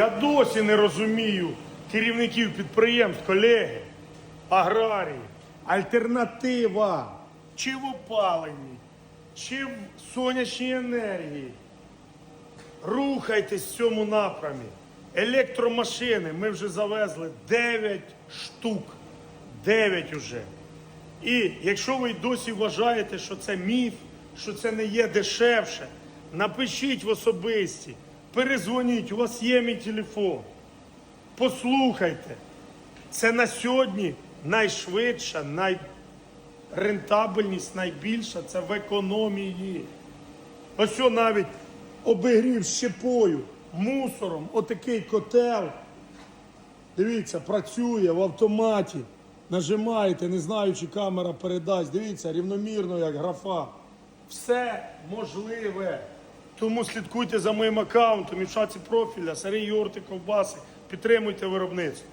Я досі не розумію керівників підприємств, колеги, аграрії. Альтернатива чи в опаленні, чи в сонячній енергії. Рухайтесь в цьому напрямі. Електромашини ми вже завезли 9 штук. 9 уже. І якщо ви досі вважаєте, що це міф, що це не є дешевше, напишіть в особисті, перезвоніть, у вас є мій телефон. Послухайте. Це на сьогодні найшвидша, найрентабельність, найбільша це в економії. Ось навіть обігрів щепою, мусором, отакий котел. Дивіться, працює в автоматі. Нажимаєте, не знаю, чи камера передасть. Дивіться, рівномірно, як графа. Все можливе. Тому слідкуйте за моїм аккаунтом і в шаці профіля, Сарій Йорти, ковбаси. Підтримуйте виробництво.